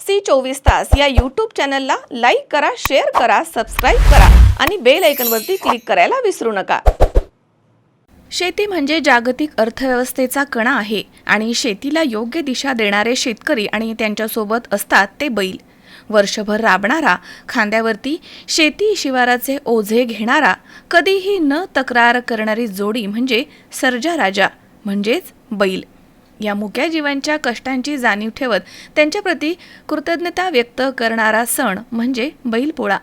C चोवीस तास या यूट्यूब चॅनलला लाईक करा शेअर करा सबस्क्राईब करा आणि बेल आयकनवरती क्लिक करायला विसरू नका. शेती म्हणजे जागतिक अर्थव्यवस्थेचा कणा आहे आणि शेतीला योग्य दिशा देणारे शेतकरी आणि त्यांच्यासोबत असतात ते बैल. वर्षभर राबणारा खांद्यावरती शेती शिवाराचे ओझे घेणारा कधीही न तक्रार करणारी जोडी म्हणजे सर्जा राजा म्हणजेच बैल. या मुक्या जीवांच्या कष्टांची जाणीव ठेवत त्यांच्याप्रती कृतज्ञता व्यक्त करणारा सण म्हणजे बैलपोळा.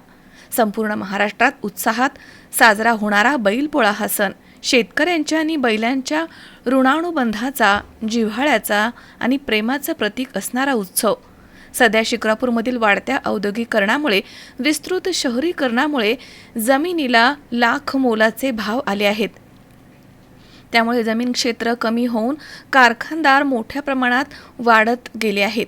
संपूर्ण महाराष्ट्रात उत्साहात साजरा होणारा बैलपोळा हा सण. शेतकऱ्यांच्या आणि बैलांच्या ऋणानुबंधाचा जिव्हाळ्याचा आणि प्रेमाचं प्रतीक असणारा उत्सव. सध्या शिक्रापूरमधील वाढत्या औद्योगिकरणामुळे विस्तृत शहरीकरणामुळे जमिनीला लाख मोलाचे भाव आले आहेत. त्यामुळे जमीन क्षेत्र कमी होऊन कारखानदार मोठ्या प्रमाणात वाढत गेले आहेत.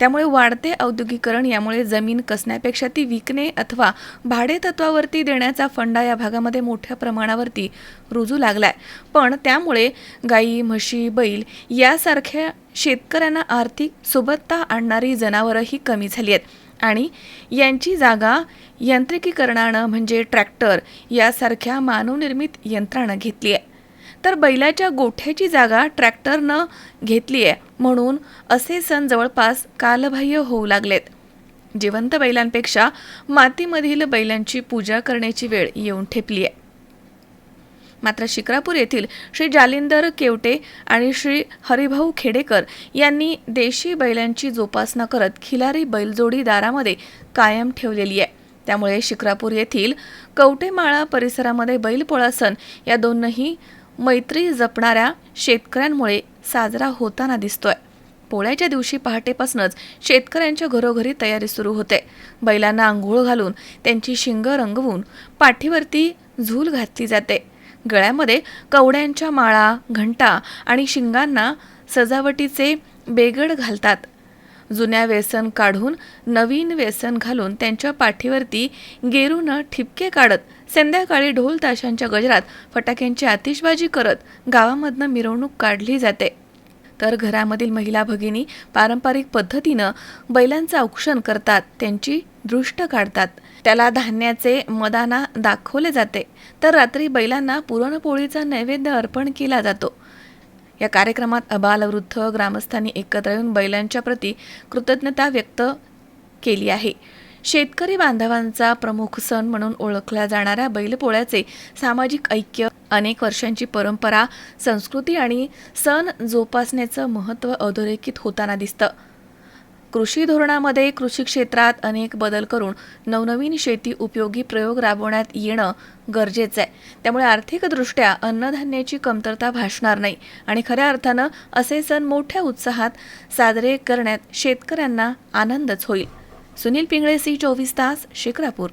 त्यामुळे वाढते औद्योगिकरण यामुळे जमीन कसण्यापेक्षा ती विकणे अथवा भाडे तत्वावरती देण्याचा फंडा या भागामध्ये मोठ्या प्रमाणावरती रुजू लागलाय. पण त्यामुळे गाई म्हशी बैल यासारख्या शेतकऱ्यांना आर्थिक सुबत्ता आणणारी जनावरंही कमी झाली आहेत. आणि यांची जागा यांत्रिकीकरणानं म्हणजे ट्रॅक्टर यासारख्या मानवनिर्मित यंत्रानं घेतली आहे. तर बैलाच्या गोठ्याची जागा ट्रॅक्टरनं घेतली आहे. म्हणून असे सण जवळपास कालबाह्य होऊ लागलेत. जिवंत बैलांपेक्षा मातीमधील बैलांची पूजा करण्याची वेळ येऊन ठेपली आहे. मात्र शिक्रापूर येथील श्री जालिंदर केवटे आणि श्री हरिभाऊ खेडेकर यांनी देशी बैलांची जोपासना करत खिलारी बैलजोडी दारामध्ये कायम ठेवलेली आहे. त्यामुळे शिक्रापूर येथील कवटेमाळा परिसरामध्ये बैलपोळा सण या दोनही मैत्री जपणाऱ्या शेतकऱ्यांमुळे साजरा होताना दिसतोय. पोळ्याच्या दिवशी पहाटेपासूनच शेतकऱ्यांच्या घरोघरी तयारी सुरू होते. बैलांना आंघोळ घालून त्यांची शिंग रंगवून पाठीवरती झूल घातली जाते. गळ्यामध्ये कवड्यांच्या माळा घंटा आणि शिंगांना सजावटीचे बेगड घालतात. जुन्या व्यसन काढून नवीन व्यसन घालून त्यांच्या पाठीवरती गेरूनं ठिपके काढत संध्याकाळी ढोल ताशांच्या गजरात फटाक्यांची आतिषबाजी करत गावामधनं मिरवणूक काढली जाते. तर घरामधील महिला भगिनी पारंपरिक पद्धतीनं बैलांचं औक्षण करतात त्यांची दृष्ट काढतात. त्याला धान्याचे मदाना दाखवले जाते. तर रात्री बैलांना पुरणपोळीचा नैवेद्य अर्पण केला जातो. या कार्यक्रमात अबालवृद्ध ग्रामस्थांनी एकत्र येऊन बैलांच्या प्रती कृतज्ञता व्यक्त केली आहे. शेतकरी बांधवांचा प्रमुख सण म्हणून ओळखल्या जाणाऱ्या बैलपोळ्याचे सामाजिक ऐक्य अनेक वर्षांची परंपरा संस्कृती आणि सण जोपासण्याचं महत्त्व अधोरेखित होताना दिसतं. कृषी धोरणामध्ये कृषी क्षेत्रात अनेक बदल करून नवनवीन शेती उपयोगी प्रयोग राबवण्यात येणं गरजेचं आहे. त्यामुळे आर्थिकदृष्ट्या अन्नधान्याची कमतरता भासणार नाही आणि खऱ्या अर्थानं असे सण मोठ्या उत्साहात साजरे करण्यात शेतकऱ्यांना आनंदच होईल. सुनील पिंगळे सी चोवीस तास शिक्रापूर.